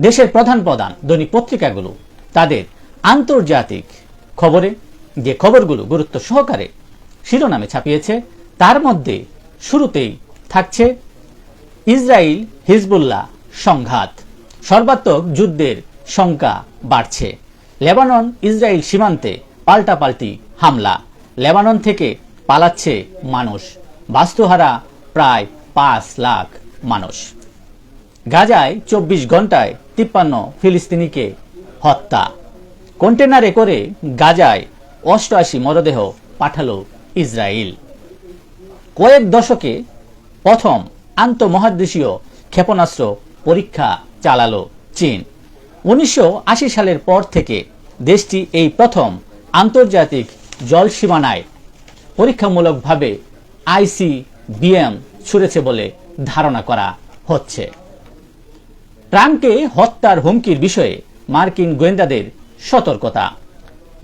দেশের প্রধান প্রধান দৈনিক পত্রিকাগুলো, তাদের আন্তর্জাতিক খবরে যে খবরগুলো গুরুত্ব সহকারে শিরোনামে ছাপিয়েছে, তার মধ্যে শুরুতেই থাকছে ইসরায়েল হিজবুল্লাহ সংঘাত। সর্বাত্মক যুদ্ধের শঙ্কা বাড়ছে। লেবানন ইসরায়েল সীমান্তে পাল্টাপাল্টি হামলা। লেবানন থেকে পালাচ্ছে মানুষ। বাস্তুহারা প্রায় পাঁচ লাখ মানুষ। গাজায় চব্বিশ ঘন্টায় তিপ্পান্ন ফিলিস্তিনিকে হত্যা। কন্টেনারে করে গাজায় অষ্টআশি মরদেহ পাঠালো ইসরায়েল কয়েক দশকে প্রথম আন্তঃমহাদেশীয় ক্ষেপণাস্ত্র পরীক্ষা চালালো চীন। উনিশশো আশি সালের পর থেকে দেশটি এই প্রথম আন্তর্জাতিক জলসীমানায় পরীক্ষামূলকভাবে আইসিবিএম ছুড়েছে বলে ধারণা করা হচ্ছে। ট্রাম্পকে হত্যার হুমকির বিষয়ে মার্কিন গোয়েন্দাদের সতর্কতা।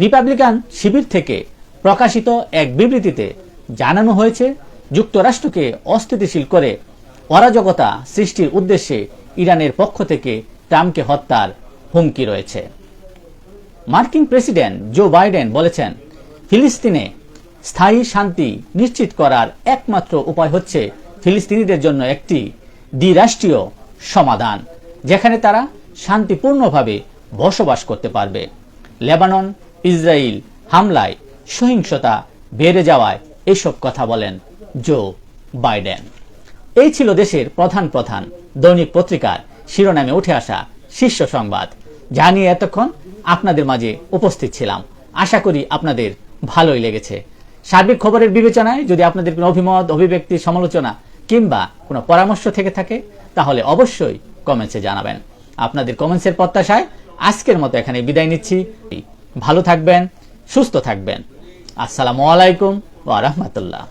রিপাবলিকান শিবির থেকে প্রকাশিত এক বিবৃতিতে জানানো হয়েছে, যুক্তরাষ্ট্রকে অস্থিতিশীল করে অরাজকতা সৃষ্টির উদ্দেশ্যে ইরানের পক্ষ থেকে ট্রাম্পকে হত্যার হুমকি রয়েছে। মার্কিন প্রেসিডেন্ট জো বাইডেন বলেছেন, ফিলিস্তিনে স্থায়ী শান্তি নিশ্চিত করার একমাত্র উপায় হচ্ছে ফিলিস্তিনিদের জন্য একটি দ্বিরাষ্ট্রীয় সমাধান। যেখানে তারা শান্তিপূর্ণভাবে বসবাস করতে পারবে। লেবানন ইসরায়েল হামলায় সহিংসতা বেড়ে যাওয়ায় এসব কথা বলেন জো বাইডেন। এই ছিল দেশের প্রধান প্রধান দৈনিক পত্রিকার শিরোনামে উঠে আসা শীর্ষ সংবাদ। যা নিয়ে এতক্ষণ আপনাদের মাঝে উপস্থিত ছিলাম। আশা করি আপনাদের ভালোই লেগেছে। সার্বিক খবরের বিবেচনায় যদি আপনাদের কোনো অভিমত, অভিব্যক্তি, সমালোচনা কিংবা কোনো পরামর্শ থেকে থাকে, তাহলে অবশ্যই কমেন্টসে জানাবেন। আপনাদের কমেন্টসের প্রত্যাশায় আজকের মতো এখানে বিদায় নিচ্ছি। ভালো থাকবেন, সুস্থ থাকবেন। আসসালামু আলাইকুম ওয়া রাহমাতুল্লাহ।